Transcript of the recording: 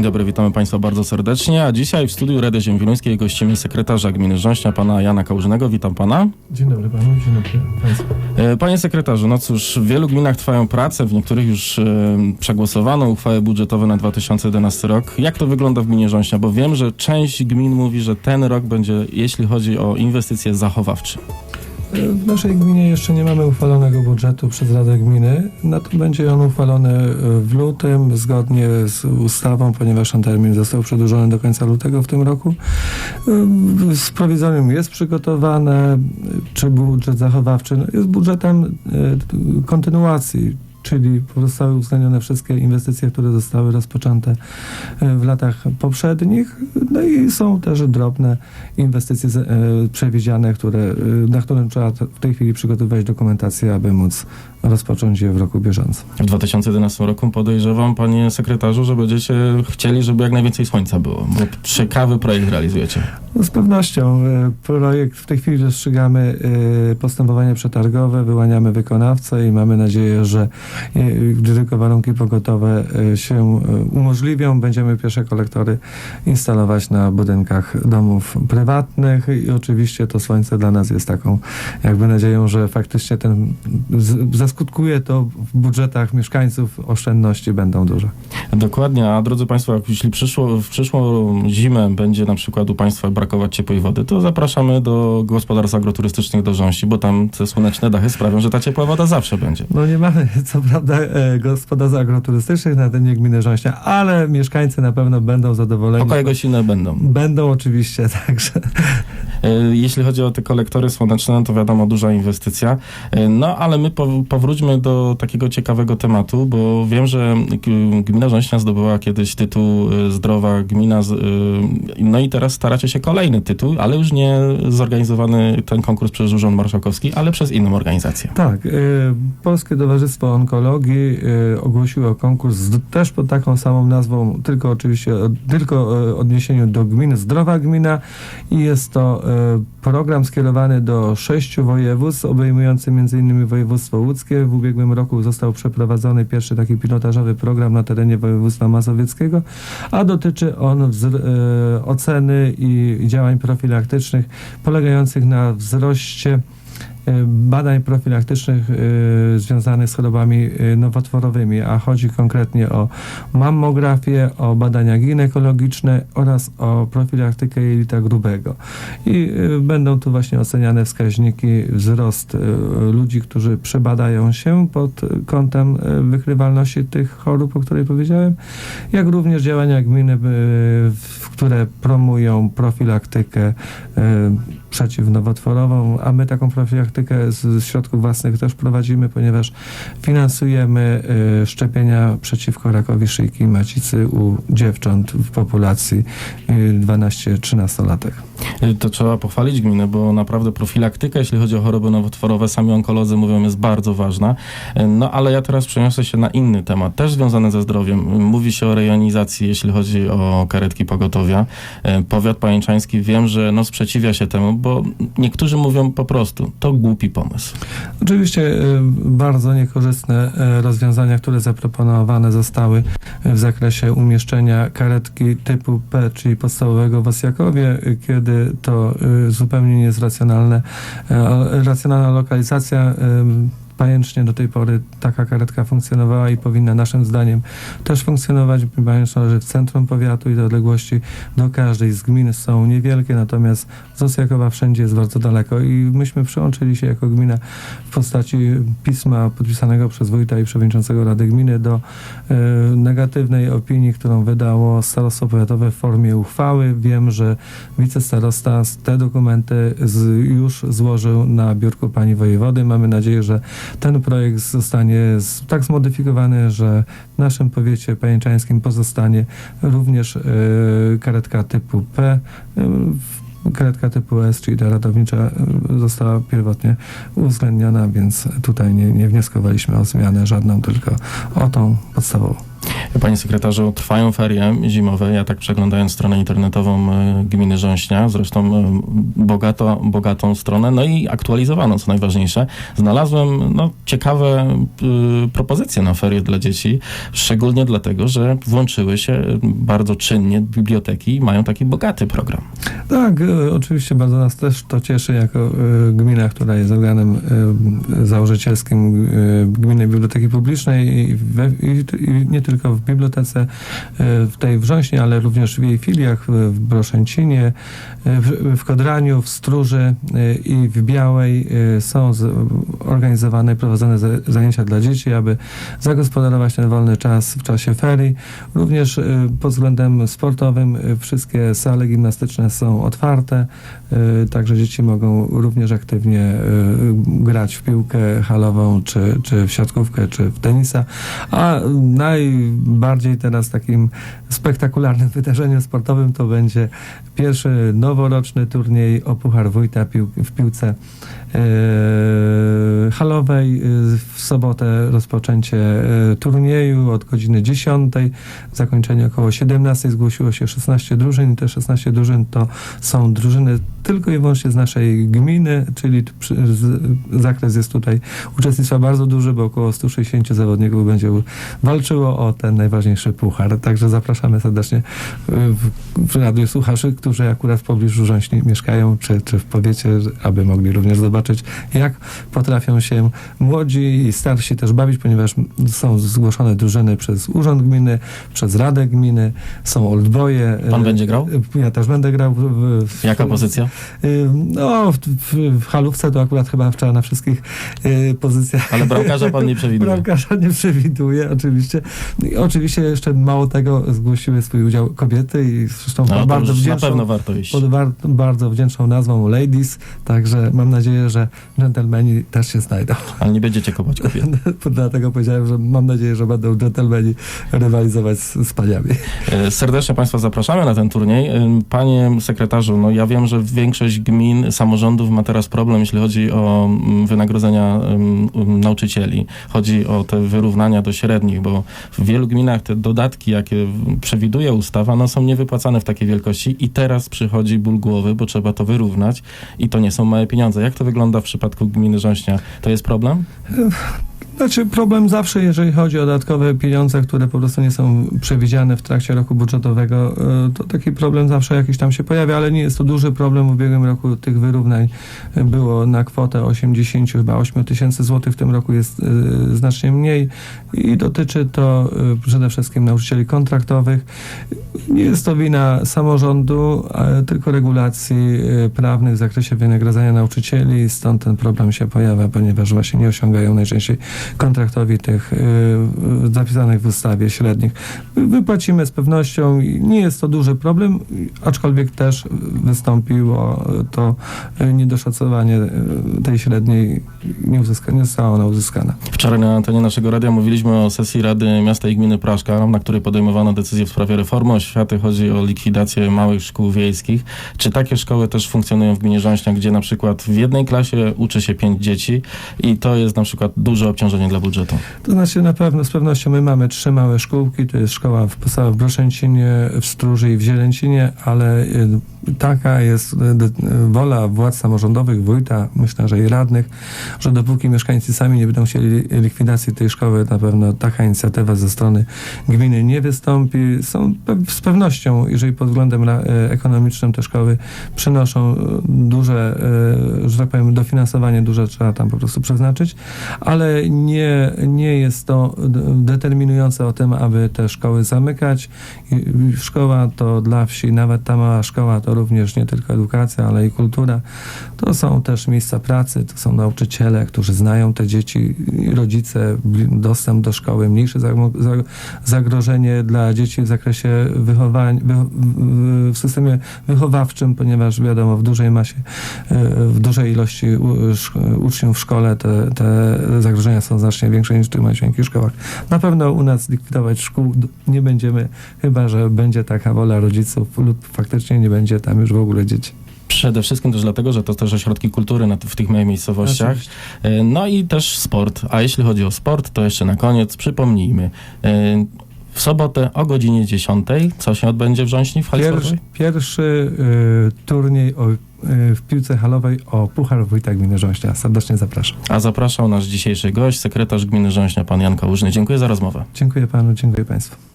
Dzień dobry, witamy Państwa bardzo serdecznie. A dzisiaj w studiu Rady Ziemwiluńskiej gościmy sekretarza gminy Rząśnia, pana Jana Kałużnego. Witam pana. Dzień dobry panu, dzień dobry państwu. E, Panie sekretarzu, no cóż, w wielu gminach trwają prace, w niektórych już e, przegłosowano uchwały budżetowe na 2011 rok. Jak to wygląda w gminie Rząśnia? Bo wiem, że część gmin mówi, że ten rok będzie, jeśli chodzi o inwestycje zachowawcze. W naszej gminie jeszcze nie mamy uchwalonego budżetu przez Radę Gminy. Na to będzie on uchwalony w lutym zgodnie z ustawą, ponieważ ten termin został przedłużony do końca lutego w tym roku. Z prowizorium jest przygotowane, czy budżet zachowawczy no, jest budżetem e, kontynuacji. Czyli zostały uwzględnione wszystkie inwestycje, które zostały rozpoczęte e, w latach poprzednich. No i są też drobne inwestycje e, przewidziane, które, e, na którym trzeba w tej chwili przygotowywać dokumentację, aby móc rozpocząć je w roku bieżącym. W 2011 roku podejrzewam, panie sekretarzu, że będziecie chcieli, żeby jak najwięcej słońca było, bo ciekawy projekt realizujecie. No, z pewnością e, projekt w tej chwili rozstrzygamy e, postępowanie przetargowe, wyłaniamy wykonawcę i mamy nadzieję, że e, gdy tylko warunki pogotowe się umożliwią, będziemy pierwsze kolektory instalować na budynkach domów prywatnych i oczywiście to słońce dla nas jest taką jakby nadzieją, że faktycznie ten z, zaskutkuje to w budżetach mieszkańców, oszczędności będą duże. Dokładnie, a drodzy Państwo, jak jeśli przyszło, w przyszłą zimę będzie na przykład u Państwa brakować ciepłej wody, to zapraszamy do gospodarstw agroturystycznych do Rząsi, bo tam te słoneczne dachy sprawią, że ta ciepła woda zawsze będzie. No nie mamy, co prawda, e, gospodarstw agroturystycznych na terenie gminy Rząśnia, ale mieszkańcy na pewno będą zadowoleni. Pokoje gościnne będą. Będą oczywiście, także E, Jeśli chodzi o te kolektory słoneczne, to wiadomo, duża inwestycja. E, No, ale my pow- powróćmy do takiego ciekawego tematu, bo wiem, że gmina Rząśnia zdobyła kiedyś tytuł e, Zdrowa Gmina, e, no i teraz staracie się kolejny tytuł, ale już nie zorganizowany ten konkurs przez Urząd Marszałkowski, ale przez inną organizację. tak. e, Polskie Towarzystwo Onkologii ogłosiło konkurs też pod taką samą nazwą, tylko oczywiście tylko odniesieniu do gminy Zdrowa Gmina i jest to program skierowany do sześciu województw, obejmujący m.in. województwo łódzkie. W ubiegłym roku został przeprowadzony pierwszy taki pilotażowy program na terenie województwa mazowieckiego, a dotyczy on e, oceny i działań profilaktycznych polegających na wzroście badań profilaktycznych e, związanych z chorobami e, nowotworowymi, a chodzi konkretnie o mammografię, o badania ginekologiczne oraz o profilaktykę jelita grubego. I e, będą tu właśnie oceniane wskaźniki wzrost e, ludzi, którzy przebadają się pod kątem e, wykrywalności tych chorób, o której powiedziałem, jak również działania gminy, e, które promują profilaktykę e, przeciwnowotworową, a my taką profilaktykę z z środków własnych też prowadzimy, ponieważ finansujemy e, szczepienia przeciwko rakowi szyjki macicy u dziewcząt w populacji e, 12-13 latek. E, To trzeba pochwalić gminę, bo naprawdę profilaktyka, jeśli chodzi o choroby nowotworowe, sami onkolodzy mówią, jest bardzo ważna. E, No ale ja teraz przeniosę się na inny temat, też związany ze zdrowiem. Mówi się o rejonizacji, jeśli chodzi o karetki pogotowia. Powiat pajęczański wiem, że no sprzeciwia się temu, bo niektórzy mówią po prostu, to głupi pomysł. Oczywiście bardzo niekorzystne rozwiązania, które zaproponowane zostały w zakresie umieszczenia karetki typu P, czyli podstawowego w Osjakowie, e, kiedy to e, zupełnie nie jest racjonalne. e, Racjonalna lokalizacja Pajęcznie do tej pory taka karetka funkcjonowała i powinna naszym zdaniem też funkcjonować. Pajęcz należy w centrum powiatu i te odległości do każdej z gmin są niewielkie, natomiast z wszędzie jest bardzo daleko i myśmy przyłączyli się jako gmina w postaci pisma podpisanego przez wójta i przewodniczącego Rady Gminy do e, negatywnej opinii, którą wydało starostwo powiatowe w formie uchwały. Wiem, że wicestarosta te dokumenty z, już złożył na biurku pani wojewody. Mamy nadzieję, że ten projekt zostanie tak zmodyfikowany, że w naszym powiecie pajęczańskim pozostanie również e, karetka typu P. E, karetka typu S, czyli ta ratownicza, e, została pierwotnie uwzględniona, więc tutaj nie, nie wnioskowaliśmy o zmianę żadną, tylko o tą podstawową. Panie sekretarzu, trwają ferie zimowe. Ja tak przeglądając stronę internetową e, gminy Rząśnia, zresztą e, bogato, bogatą stronę, no i aktualizowaną, co najważniejsze, znalazłem no, ciekawe y, propozycje na ferie dla dzieci, szczególnie dlatego, że włączyły się bardzo czynnie biblioteki i mają taki bogaty program. Tak, e, oczywiście bardzo nas też to cieszy jako e, gmina, która jest organem założycielskim Gminnej Biblioteki Publicznej i, we, i, i nie tylko w bibliotece e, w tej Wrząśnie, ale również w jej filiach w Broszęcinie, e, w, Kodraniu, w Stróży e, i w Białej są organizowane, prowadzone za- zajęcia dla dzieci, aby zagospodarować ten wolny czas w czasie ferii. Również pod względem sportowym wszystkie sale gimnastyczne są otwarte, także dzieci mogą również aktywnie grać w piłkę halową, czy, czy w siatkówkę, czy w tenisa. A najbardziej teraz takim spektakularnym wydarzeniem sportowym to będzie pierwszy noworoczny turniej o Puchar Wójta w piłce e, halowej. E, W sobotę rozpoczęcie e, turnieju od godziny 10. Zakończenie około 17. Zgłosiło się 16 drużyn i te 16 drużyn to są drużyny tylko i wyłącznie z naszej gminy, czyli zakres jest tutaj uczestnictwa bardzo duży, bo około 160 zawodników będzie walczyło o ten najważniejszy puchar. Także zapraszamy serdecznie y, w, w radiu słuchaczy, którzy akurat w pobliżu Rząśni mieszkają, czy, czy w powiecie, aby mogli również zobaczyć, jak potrafią się młodzi i starsi też bawić, ponieważ są zgłoszone drużyny przez Urząd Gminy, przez Radę Gminy, są oldboye. Pan Y, będzie grał? Ja też będę grał. W, w, Jaka pozycja? Y, No, w, w, halówce to akurat chyba wczoraj na wszystkich pozycjach. Ale bramkarza pan nie przewiduje. Bramkarza nie przewiduje, oczywiście. I oczywiście jeszcze mało tego zgłosiły swój udział kobiety i zresztą No, bardzo już na wdzięczną, pewno warto iść. pod bar, bardzo wdzięczną nazwą Ladies, także mam nadzieję, że dżentelmeni też się znajdą. Ale nie będziecie kopać kobiet. Dlatego powiedziałem, że mam nadzieję, że będą dżentelmeni rywalizować z, z paniami. E, Serdecznie Państwa zapraszamy na ten turniej. E, Panie sekretarzu, no ja wiem, że większość gmin, samorządów ma teraz problem, jeśli chodzi o mm, wynagrodzenia mm, nauczycieli. Chodzi o te wyrównania do średnich, bo w wielu gminach te dodatki, jakie przewiduje ustawa, no są niewypłacane w takiej wielkości i teraz przychodzi ból głowy, bo trzeba to wyrównać i to nie są małe pieniądze. Jak to wygląda w przypadku gminy Rząśnia? To jest problem? Znaczy problem zawsze, jeżeli chodzi o dodatkowe pieniądze, które po prostu nie są przewidziane w trakcie roku budżetowego, e, to taki problem zawsze jakiś tam się pojawia, ale nie jest to duży problem. W ubiegłym roku tych wyrównań było na kwotę 80, chyba 8 tysięcy złotych. W tym roku jest e, znacznie mniej i dotyczy to e, przede wszystkim nauczycieli kontraktowych. Nie jest to wina samorządu, tylko regulacji prawnych w zakresie wynagradzania nauczycieli, stąd ten problem się pojawia, ponieważ właśnie nie osiągają najczęściej kontraktowi tych y, zapisanych w ustawie średnich. Wy- Wypłacimy z pewnością nie jest to duży problem, aczkolwiek też wystąpiło to y, niedoszacowanie y, tej średniej, nie, uzyska, nie została ona uzyskana. Wczoraj na antenie naszego radia mówiliśmy o sesji Rady Miasta i Gminy Praszka, na której podejmowano decyzje w sprawie reformy oświaty. Chodzi o likwidację małych szkół wiejskich. Czy takie szkoły też funkcjonują w gminie Rząśnia, gdzie na przykład w jednej klasie uczy się pięć dzieci i to jest na przykład duże obciążenie dla budżetu? To znaczy na pewno, z pewnością my mamy trzy małe szkółki, to jest szkoła w w Broszęcinie, w Stróży i w Zielęcinie, ale y, taka jest de- y, wola władz samorządowych, wójta, myślę, że i radnych, że dopóki mieszkańcy sami nie będą chcieli likwidacji tej szkoły, na pewno taka inicjatywa ze strony gminy nie wystąpi. Są z pewnością, jeżeli pod względem e, ekonomicznym te szkoły przynoszą e, duże, e, że tak powiem, dofinansowanie duże trzeba tam po prostu przeznaczyć, ale nie, nie jest to determinujące o tym, aby te szkoły zamykać. Szkoła to dla wsi, nawet ta mała szkoła to również nie tylko edukacja, ale i kultura. To są też miejsca pracy, to są nauczyciele, którzy znają te dzieci, rodzice, dostęp do szkoły, mniejsze zagrożenie dla dzieci w zakresie wychowania, wy, w- systemie wychowawczym, ponieważ wiadomo, w dużej masie, w dużej ilości uczniów w szkole te, te zagrożenia są znacznie większe niż w tych małych szkołach. Na pewno u nas likwidować szkół nie będziemy, chyba że będzie taka wola rodziców lub faktycznie nie będzie tam już w ogóle dzieci. Przede wszystkim też dlatego, że to też ośrodki kultury na, w tych małych miejscowościach. E, No i też sport. A jeśli chodzi o sport, to jeszcze na koniec przypomnijmy. e, w sobotę o godzinie 10. Co się odbędzie w Rząśni w hali Pierwszy, pierwszy y, turniej o, y, w piłce halowej o Puchar Wójta Gminy Rząśnia. Serdecznie zapraszam. A zapraszał nasz dzisiejszy gość, sekretarz gminy Rząśnia, pan Jan Kałużny. Dziękuję za rozmowę. Dziękuję panu, dziękuję państwu.